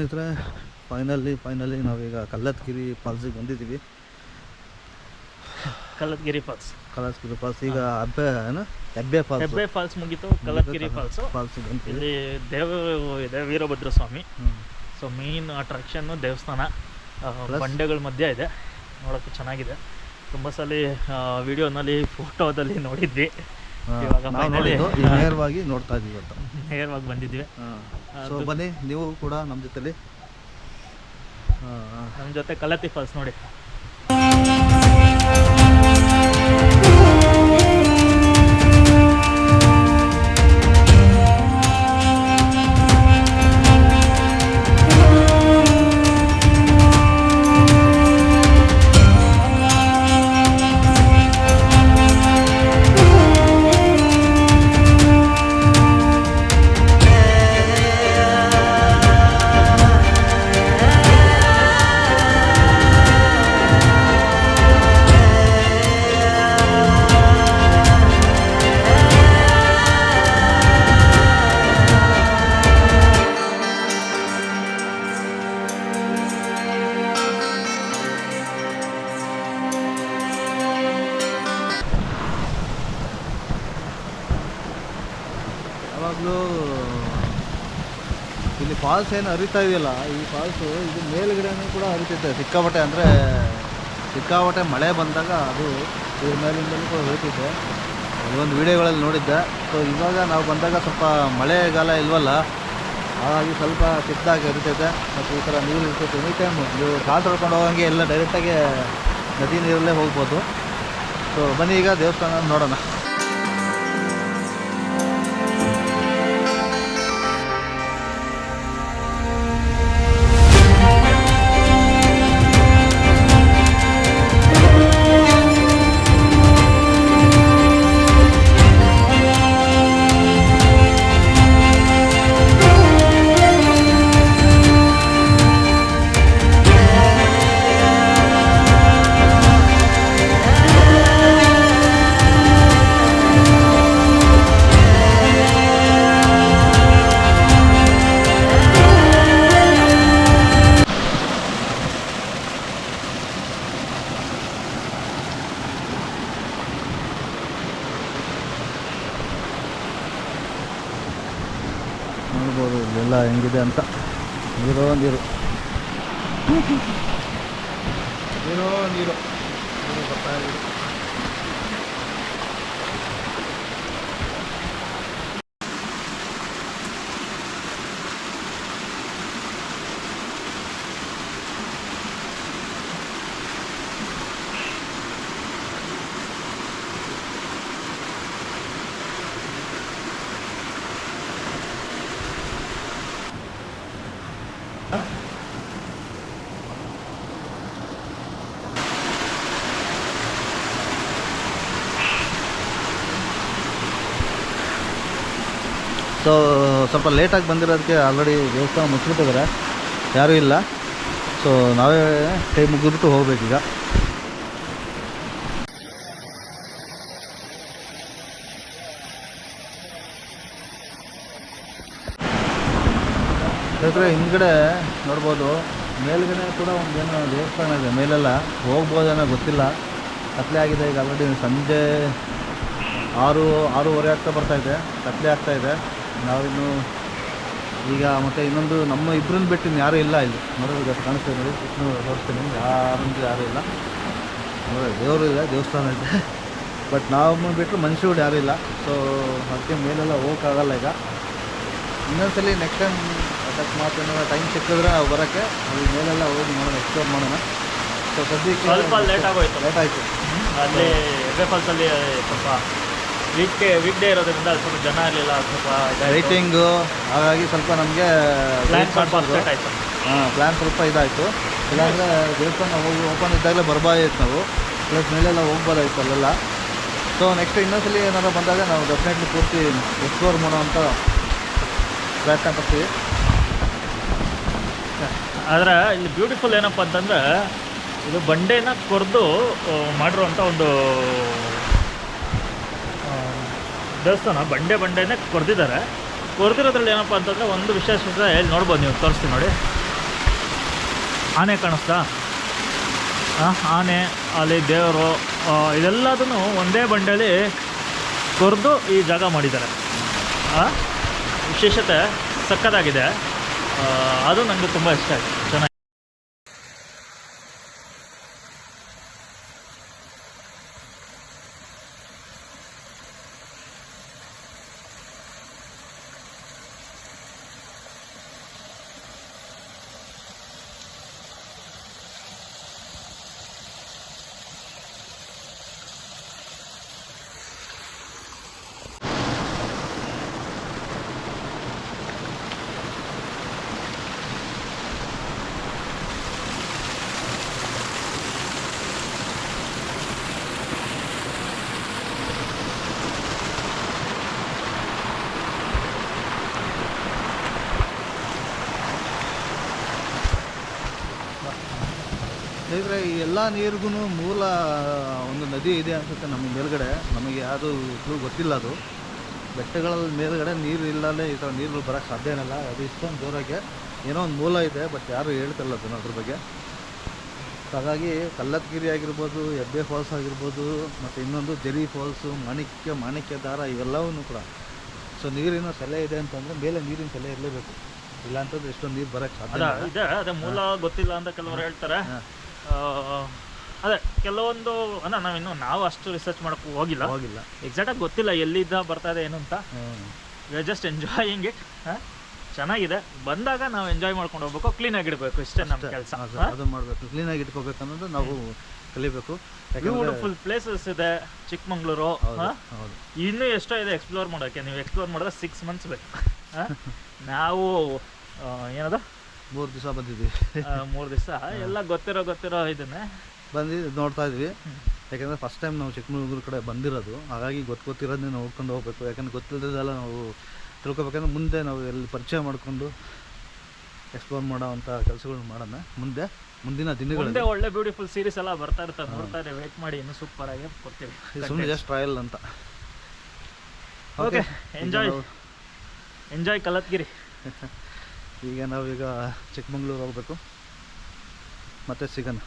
ಸ್ನೇಹಿತರೆ finally finally ನಾವೀಗ ಕಲ್ಲತ್ಗಿರಿ ಫಾಲ್ಸಿಗೆ ಬಂದಿದ್ದೀವಿ. ಕಲ್ಲತ್ಗಿರಿ ಫಾಲ್ಸ್ ಕಲ್ಲತ್ಗಿರಿ ಫಾಲ್ಸ್ ಈಗ ಹಬ್ಬೆ ಏನು? ಹೆಬ್ಬೆ ಫಾಲ್ಸ್ ಹೆಬ್ಬೆ ಫಾಲ್ಸ್ ಮುಗೀತು ಕಲ್ಲತ್ಗಿರಿ ಫಾಲ್ಸ್ ಬಂತೀವಿ ಇಲ್ಲಿ ದೇವ ಇದೆ ವೀರಭದ್ರ ಸ್ವಾಮಿ ಸೊ ಮೇನ್ ಅಟ್ರಾಕ್ಷನ್ನು ದೇವಸ್ಥಾನ. ಬಂಡೆಗಳ ಮಧ್ಯೆ ಇದೆ. ನೋಡೋಕ್ಕೆ ಚೆನ್ನಾಗಿದೆ. ತುಂಬ ಸಲ ವಿಡಿಯೋನಲ್ಲಿ ಫೋಟೋದಲ್ಲಿ ನೋಡಿದ್ವಿ. ಇವಾಗ finally- ನೇರವಾಗಿ ನೋಡ್ತಾ ಇದ್ದೀವಿ ಅಂತ. ನೇರವಾಗಿ ಬಂದಿದ್ದೀವಿ. ಸೊ ಬನ್ನಿ ನೀವು ಕೂಡ ನಮ್ಮ ಜೊತೆಲಿ. ನಮ್ಮ ಜೊತೆ ಕಲತಿ ಫಾಲ್ಸ್ ನೋಡಿ. ಯಾವಾಗಲೂ ಇಲ್ಲಿ ಫಾಲ್ಸ್ ಏನು ಹರಿತಾ ಇದೆಯಲ್ಲ, ಈ ಫಾಲ್ಸು ಇದು ಮೇಲುಗಡೆನೂ ಕೂಡ ಹರಿತೈತೆ ಸಿಕ್ಕಾಪಟ್ಟೆ ಅಂದರೆ ಸಿಕ್ಕಾಪಟ್ಟೆ ಮಳೆ ಬಂದಾಗ ಅದು ಇದ್ರ ಮೇಲಿಂದಲೂ ಕೂಡ ಹರಿತಿದ್ದೆ ಒಂದು ವೀಡಿಯೋಗಳಲ್ಲಿ ನೋಡಿದ್ದೆ. ಸೊ ಇವಾಗ ನಾವು ಬಂದಾಗ ಸ್ವಲ್ಪ ಮಳೆಗಾಲ ಇಲ್ವಲ್ಲ, ಹಾಗಾಗಿ ಸ್ವಲ್ಪ ಕೆತ್ತಾಗಿ ಹರಿತೈತೆ ಮತ್ತು ಈ ಥರ ನೀರು ಇರ್ತೈತೆ. ಎನಿ ಟೈಮ್ ನೀವು ಕಾಲು ತೊಳ್ಕೊಂಡು ಹೋಗಂಗೆ ಎಲ್ಲ ಡೈರೆಕ್ಟಾಗಿ ನದಿ ನೀರಲ್ಲೇ ಹೋಗ್ಬೋದು. ಸೊ ಬನ್ನಿ ಈಗ ದೇವಸ್ಥಾನ ನೋಡೋಣ. ನೋಡ್ಬೋದು ಇಲ್ಲೆಲ್ಲ ಹೆಂಗಿದೆ ಅಂತ. ನೀರೋ ನೀರು. ನೀರೋ ನೀರು. ಬರ್ತಾ ಸೊ ಸ್ವಲ್ಪ ಲೇಟಾಗಿ ಬಂದಿರೋದಕ್ಕೆ ಆಲ್ರೆಡಿ ದೇವಸ್ಥಾನ ಮುಚ್ಚಿಬಿಟ್ಟಿದ್ದಾರೆ ಯಾರೂ ಇಲ್ಲ. ಸೊ ನಾವೇ ಕೈ ಮುಗಿದ್ಬಿಟ್ಟು ಹೋಗ್ಬೇಕೀಗ. ಸ್ನೇಹಿತರೆ ಹಿಂದ್ಗಡೆ ನೋಡ್ಬೋದು. ಮೇಲ್ಗಡೆ ಕೂಡ ಒಂದು ಏನೋ ದೇವಸ್ಥಾನ ಇದೆ. ಮೇಲೆಲ್ಲ ಹೋಗ್ಬೋದೇನೋ ಗೊತ್ತಿಲ್ಲ. ಕತ್ಲೆ ಆಗಿದೆ ಈಗ ಆಲ್ರೆಡಿ ಸಂಜೆ ಆರು, ಆರೂವರೆ ಆಗ್ತಾ ಬರ್ತಾ ಇದೆ. ಕತ್ಲೆ ಆಗ್ತಾ ಇದೆ. ನಾವಿನ್ನು ಈಗ ಮತ್ತು ಇನ್ನೊಂದು ನಮ್ಮ ಇಬ್ಬರನ್ನ ಬಿಟ್ಟು ಇನ್ನು ಯಾರೂ ಇಲ್ಲ ಇಲ್ಲಿ. ನೋಡೋದು ಕಾಣಿಸ್ತಾ ನೋಡಿ. ತೋರಿಸ್ತೇನೆ ಯಾರಂದ್ರೆ ಯಾರೂ ಇಲ್ಲ. ನೋಡಿ ದೇವರು ಇದೆ, ದೇವಸ್ಥಾನ ಇದೆ. ಬಟ್ ನಾವು ಬಿಟ್ಟರು ಮನುಷ್ಯರು ಯಾರೂ ಇಲ್ಲ. ಸೊ ಅದಕ್ಕೆ ಮೇಲೆಲ್ಲ ಹೋಗೋಕ್ಕಾಗಲ್ಲ ಈಗ. ಇನ್ನೊಂದ್ಸಲಿ ನೆಕ್ಸ್ಟ್ ಟೈಮ್ ಅಕಸ್ಮಾತ್ ಏನಾದ್ರು ಟೈಮ್ ಸಿಕ್ಕಿದ್ರೆ ನಾವು ಬರೋಕ್ಕೆ ಅಲ್ಲಿ ಮೇಲೆಲ್ಲ ಹೋಗಿ ಮಾಡೋಣ ಎಕ್ಸ್ಪ್ಲೋರ್ ಮಾಡೋಣ. ಸೊ ಸದ್ಯಕ್ಕೆ ಸ್ವಲ್ಪ ಲೇಟ್ ಆಗೋಯ್ತು. ಲೇಟ್ ಆಯಿತು. ಅಲ್ಲಿ ಎಫ್ ಫಾಲ್ಸಲ್ಲಿ ಸ್ವಲ್ಪ ವೀಕ್ ಡೇ ವೀಕ್ ಡೇ ಇರೋದ್ರಿಂದ ಅಲ್ಲಿ ಸ್ವಲ್ಪ ಜನ ಇರಲಿಲ್ಲ ಸ್ವಲ್ಪ ರೈಟಿಂಗು ಹಾಗಾಗಿ ಸ್ವಲ್ಪ ನಮಗೆ ಪ್ಲ್ಯಾನ್ ಸ್ವಲ್ಪ ಅಪ್ಸೆಟ್ ಆಯಿತು. ಹಾಂ ಪ್ಲ್ಯಾನ್ ಸ್ವಲ್ಪ ಇದಾಯಿತು. ಇಲ್ಲಾಂದರೆ ದೇವಸ್ಥಾನ ಹೋಗಿ ಓಪನ್ ಇದ್ದಾಗಲೇ ಬರ್ಬೋದಾಗಿತ್ತು ನಾವು. ಪ್ಲಸ್ ಮೇಲೆಲ್ಲ ಹೋಗ್ಬೋದಾಯ್ತು ಅಲ್ಲೆಲ್ಲ. ಸೊ ನೆಕ್ಸ್ಟ್ ಇನ್ನೊಂದ್ಸಲಿ ಏನಾದ್ರು ಬಂದಾಗ ನಾವು ಡೆಫಿನೆಟ್ಲಿ ಪೂರ್ತಿ ಎಕ್ಸ್ಪ್ಲೋರ್ ಮಾಡೋ ಅಂತ ಪ್ರಯತ್ನ ಪಡ್ತೀವಿ. ಆದರೆ ಇಲ್ಲಿ ಬ್ಯೂಟಿಫುಲ್ ಏನಪ್ಪ ಅಂತಂದ್ರೆ ಇದು ಬಂಡೆನ ಕೊರೆದು ಮಾಡಿರುವಂಥ ಒಂದು ದೇವಸ್ಥಾನ. ಬಂಡೆ ಬಂಡೆನೇ ಕೊರೆದಿದ್ದಾರೆ. ಕೊರೆದಿರೋದ್ರಲ್ಲಿ ಏನಪ್ಪ ಅಂತಂದರೆ ಒಂದು ವಿಶೇಷತೆ ಇಲ್ಲಿ ನೋಡ್ಬೋದು ನೀವು, ತೋರಿಸ್ತೀನಿ ನೋಡಿ. ಆನೆ ಕಾಣಿಸ್ತಾ? ಆನೆ, ಅಲ್ಲಿ ದೇವರು ಇದೆಲ್ಲದನ್ನು ಒಂದೇ ಬಂಡೆಯಲ್ಲಿ ಕೊರೆದು ಈ ಜಾಗ ಮಾಡಿದ್ದಾರೆ. ವಿಶೇಷತೆ ಸಕ್ಕತ್ತಾಗಿದೆ. ಅದು ನನಗೆ ತುಂಬ ಇಷ್ಟ ಆಯಿತು ಚೆನ್ನಾಗಿ ಸ್ನೇಹಿತರೆ ಈ ಎಲ್ಲ ನೀರಿಗೂ ಮೂಲ ಒಂದು ನದಿ ಇದೆ ಅನ್ಸುತ್ತೆ ನಮ್ಮ ಮೇಲ್ಗಡೆ. ನಮಗೆ ಯಾವುದು ಕ್ಲೂ ಗೊತ್ತಿಲ್ಲ ಅದು. ಬೆಟ್ಟಗಳಲ್ಲಿ ಮೇಲ್ಗಡೆ ನೀರು ಇಲ್ಲದೆ ಈ ಥರ ನೀರು ಬರೋಕ್ಕೆ ಸಾಧ್ಯ ಏನಲ್ಲ. ಅದು ಇಷ್ಟೊಂದು ದೂರಕ್ಕೆ ಏನೋ ಒಂದು ಮೂಲ ಇದೆ ಬಟ್ ಯಾರೂ ಹೇಳ್ತಿಲ್ಲ ಅದನ್ನು ಅದ್ರ ಬಗ್ಗೆ. ಹಾಗಾಗಿ ಕಲ್ಲತ್ಗಿರಿ ಆಗಿರ್ಬೋದು ಎಬ್ಬೆ ಫಾಲ್ಸ್ ಆಗಿರ್ಬೋದು ಮತ್ತು ಇನ್ನೊಂದು ಜರಿ ಫಾಲ್ಸು ಮಾಣಿಕ್ಯ ಮಾಣಿಕ್ಯ ದಾರ ಇವೆಲ್ಲವೂ ಕೂಡ. ಸೊ ನೀರಿನ ಸೆಲೆ ಇದೆ ಅಂತಂದರೆ ಮೇಲೆ ನೀರಿನ ಸೆಲೆ ಇರಲೇಬೇಕು. ಇಲ್ಲ ಅಂತಂದ್ರೆ ಎಷ್ಟೊಂದು ನೀರು ಬರಕ್ಕೆ ಸಾಧ್ಯ. ಇದೆ ಮೂಲ ಗೊತ್ತಿಲ್ಲ ಅಂತ ಕೆಲವರು ಹೇಳ್ತಾರೆ. ಅದೇ ಕೆಲವೊಂದು ಅಲ್ಲ ನಾವಿನ್ನು ನಾವು ಅಷ್ಟು ರಿಸರ್ಚ್ ಮಾಡಕ್ಕೆ ಹೋಗಿಲ್ಲ. ಹೋಗಿಲ್ಲ. ಎಕ್ಸಾಕ್ಟಾಗಿ ಗೊತ್ತಿಲ್ಲ ಎಲ್ಲಿದ್ದ ಬರ್ತಾ ಇದೆ ಏನು ಅಂತ. We are just enjoying it ಚೆನ್ನಾಗಿದೆ. ಬಂದಾಗ ನಾವು ಎಂಜಾಯ್ ಮಾಡ್ಕೊಂಡು ಹೋಗ್ಬೇಕು ಕ್ಲೀನಾಗಿ ಇಡಬೇಕು ಇಷ್ಟೇ ನಮ್ಮ ಕೆಲಸ ಅದು- ಮಾಡಬೇಕು. ಕ್ಲೀನಾಗಿ ಇಟ್ಕೋಬೇಕು ಅನ್ನೋದು ನಾವು ಕಲಿಬೇಕು. ಬ್ಯೂಟಿಫುಲ್ ಪ್ಲೇಸಸ್ ಇದೆ ಚಿಕ್ಕಮಂಗ್ಳೂರು ಇನ್ನೂ ಎಷ್ಟೋ ಇದೆ ಎಕ್ಸ್ಪ್ಲೋರ್ ಮಾಡೋಕ್ಕೆ. ನೀವು ಎಕ್ಸ್ಪ್ಲೋರ್ ಮಾಡಿದ್ರೆ ಸಿಕ್ಸ್ ಮಂತ್ಸ್ ಬೇಕು? ನಾವು ಏನದ? ಮೂರು ದಿವಸ ಬಂದಿದ್ವಿ. ಮೂರು ದಿವಸ? ಎಲ್ಲ ಗೊತ್ತಿರೋ ಗೊತ್ತಿರೋ ಇದನ್ನ? ಬಂದು ನೋಡ್ತಾ ಇದ್ವಿ. ಯಾಕಂದ್ರೆ ಫಸ್ಟ್ ಟೈಮ್ ನಾವು ಚಿಕ್ಕಮಗಳೂರು ಕಡೆ ಬಂದಿರೋದು. ಹಾಗಾಗಿ ಗೊತ್ತು ಗೊತ್ತಿರೋದನ್ನೇ ನೋಡ್ಕೊಂಡು ಹೋಗ್ಬೇಕು. ಯಾಕಂದ್ರೆ ಗೊತ್ತಿಲ್ಲದೆಲ್ಲ ನಾವು ತಿಳ್ಕೊಬೇಕಂದ್ರೆ ಮುಂದೆ ನಾವು ಎಲ್ಲಿ ಪರಿಚಯ ಮಾಡಿಕೊಂಡು ಎಕ್ಸ್ಪ್ಲೋರ್ ಮಾಡೋ ಅಂಥ ಕೆಲಸಗಳನ್ನ ಮಾಡೋಣ. ಮುಂದೆ ಮುಂದಿನ ಮುಂದೆ ದಿನಗಳಲ್ಲಿ ಒಳ್ಳೆ ಬ್ಯೂಟಿಫುಲ್ ಸೀರೀಸ್ ಎಲ್ಲ ಬರ್ತಾ ಇರ್ತಾರೆ ನೋಡ್ತಾರೆ ವೇಟ್ ಮಾಡಿ ಇನ್ನು ಸೂಪರ್ ಆಗಿ ಕೊಡ್ತೀವಿ. ಸುಮ್ಮನೆ ಜಸ್ಟ್ ಟ್ರಯಲ್ ಅಂತ. Okay enjoy enjoy ಕಲತ್ಗಿರಿ. ಈಗ ನಾವೀಗ ಚಿಕ್ಕಮಂಗ್ಳೂರು ಹೋಗಬೇಕು. ಮತ್ತೆ ಸಿಗೋಣ.